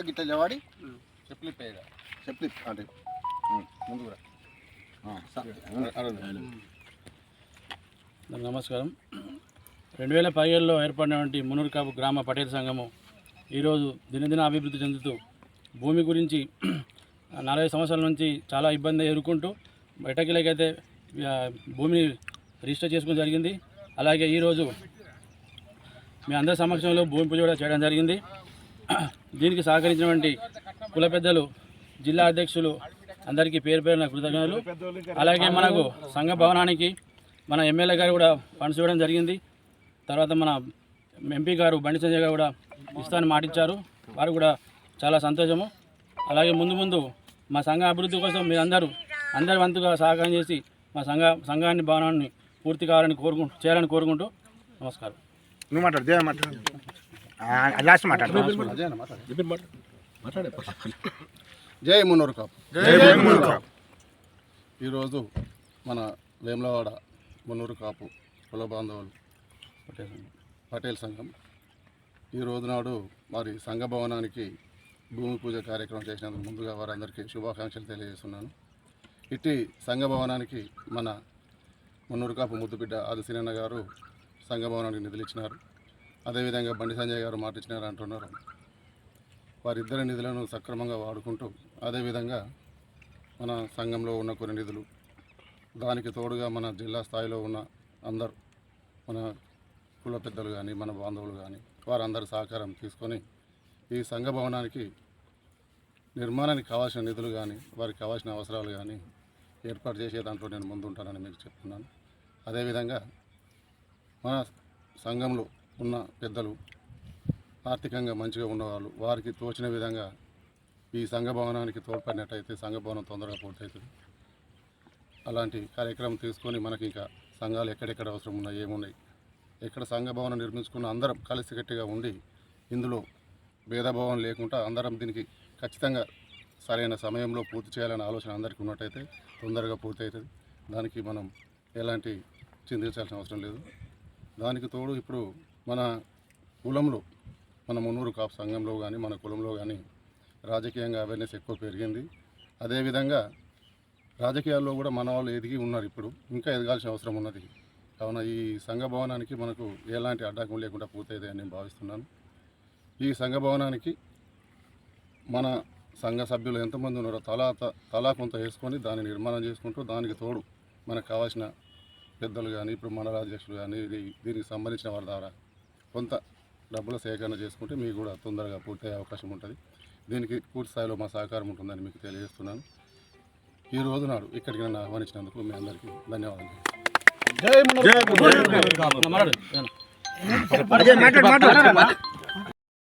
కొద్దిగా గిట్ల లేవాడి చెప్పులు పేగా చెప్పి అంటే ముందు కూడా. ఆ, సరే. అరవై. నమస్కారం. రెండు వేల పదిహేడులో ఏర్పడినటువంటి మునూరు కాపు గ్రామ పటేల్ సంఘము ఈరోజు దినదిన అభివృద్ధి చెందుతూ భూమి గురించి నలభై సంవత్సరాల నుంచి చాలా ఇబ్బంది ఎదుర్కొంటూ ఎటకిలకైతే ఆ, భూమిని రిజిస్టర్ చేసుకోవడం జరిగింది. అలాగే ఈరోజు మీ అందరి సమక్షంలో భూమి పూజ కూడా చేయడం జరిగింది. దీనికి సహకరించినటువంటి కుల పెద్దలు జిల్లా అధ్యక్షులు అందరికీ పేరు పేరున కృతజ్ఞతలు. అలాగే మనకు సంఘ భవనానికి మన ఎమ్మెల్యే గారు కూడా ఫండ్స్ ఇవ్వడం జరిగింది. తర్వాత మన ఎంపీ గారు బండి సంజయ్ గారు కూడా ఇస్తాను మాటిచ్చారు. వారు కూడా చాలా సంతోషము. అలాగే ముందు ముందు మా సంఘ అభివృద్ధి కోసం మీరందరూ అందరి వంతుగా సహకారం చేసి మా సంఘ సంఘాన్ని భవనాన్ని పూర్తి కావాలని కోరుకుంటూ చేయాలని కోరుకుంటూ నమస్కారం. నువ్వు మాట్లాడు. లాస్ట్ మాట్లాడు. జై మున్నూరు కాపు. ఈరోజు మన వేములవాడ మున్నూరు కాపు కుల బాంధవులు పటేల్ సంఘం. పటేల్ సంఘం. ఈ రోజు నాడు మరి సంఘ భవనానికి భూమి పూజ కార్యక్రమం చేసినందుకు ముందుగా వారందరికీ శుభాకాంక్షలు తెలియజేస్తున్నాను. ఇట్టి సంఘ భవనానికి మన మున్నూరు కాపు ముద్దుబిడ్డ ఆదిశీనన్న గారు సంఘ భవనానికి నిధులు ఇచ్చినారు. అదేవిధంగా బండి సంజయ్ గారు మాట ఇచ్చినారు అంటున్నారు. వారిద్దరి నిధులను సక్రమంగా వాడుకుంటూ అదేవిధంగా మన సంఘంలో ఉన్న కొన్ని నిధులు దానికి తోడుగా మన జిల్లా స్థాయిలో ఉన్న అందరు మన కుల పెద్దలు కానీ మన బాంధవులు కానీ వారందరి సహకారం తీసుకొని ఈ సంఘ భవనానికి నిర్మాణానికి కావాల్సిన నిధులు కానీ వారికి కావాల్సిన అవసరాలు కానీ ఏర్పాటు చేసే దాంట్లో నేను ముందుంటానని మీకు చెప్తున్నాను. అదేవిధంగా మన సంఘంలో ఉన్న పెద్దలు ఆర్థికంగా మంచిగా ఉన్నవాళ్ళు వారికి తోచిన విధంగా ఈ సంఘ భవనానికి తోడ్పడినట్టయితే సంఘ భవనం తొందరగా పూర్తవుతుంది. అలాంటి కార్యక్రమం తీసుకొని మనకి ఇంకా సంఘాలు ఎక్కడెక్కడ అవసరం ఉన్నాయి ఏమున్నాయి ఎక్కడ సంఘ భవనం నిర్మించుకున్న అందరం కలిసికట్టుగా ఉండి ఇందులో భేదభావం లేకుండా అందరం దీనికి ఖచ్చితంగా సరైన సమయంలో పూర్తి చేయాలనే ఆలోచన అందరికీ ఉన్నట్టయితే తొందరగా పూర్తి అవుతుంది దానికి మనం ఎలాంటి చింతించాల్సిన అవసరం లేదు. దానికి తోడు ఇప్పుడు మన కులంలో మన మున్నూరు కాపు సంఘంలో కానీ మన కులంలో కానీ రాజకీయంగా అవేర్నెస్ ఎక్కువ పెరిగింది. అదేవిధంగా రాజకీయాల్లో కూడా మన వాళ్ళు ఎదిగి ఉన్నారు ఇప్పుడు. ఇంకా ఎదగాల్సిన అవసరం ఉన్నది. కావున ఈ సంఘ భవనానికి మనకు ఎలాంటి అడ్డాకం లేకుండా పూర్తయితే అని నేను భావిస్తున్నాను. ఈ సంఘ భవనానికి మన సంఘ సభ్యులు ఎంతమంది ఉన్నారో తలా త- తలా కొంత వేసుకొని దాన్ని నిర్మాణం చేసుకుంటూ దానికి తోడు మనకు కావాల్సిన పెద్దలు కానీ ఇప్పుడు మండలాధ్యక్షులు కానీ ఇది దీనికి సంబంధించిన వారి ద్వారా కొంత డబ్బుల సేకరణ చేసుకుంటే మీకు కూడా తొందరగా పూర్తయ్యే అవకాశం ఉంటుంది. దీనికి పూర్తి స్థాయిలో మా సహకారం ఉంటుందని మీకు తెలియజేస్తున్నాను. ఈ రోజు నాడు ఇక్కడికి నన్ను ఆహ్వానించినందుకు మీ అందరికీ ధన్యవాదాలు. మాట్లాడు మాట్లాడు మాట్లాడు.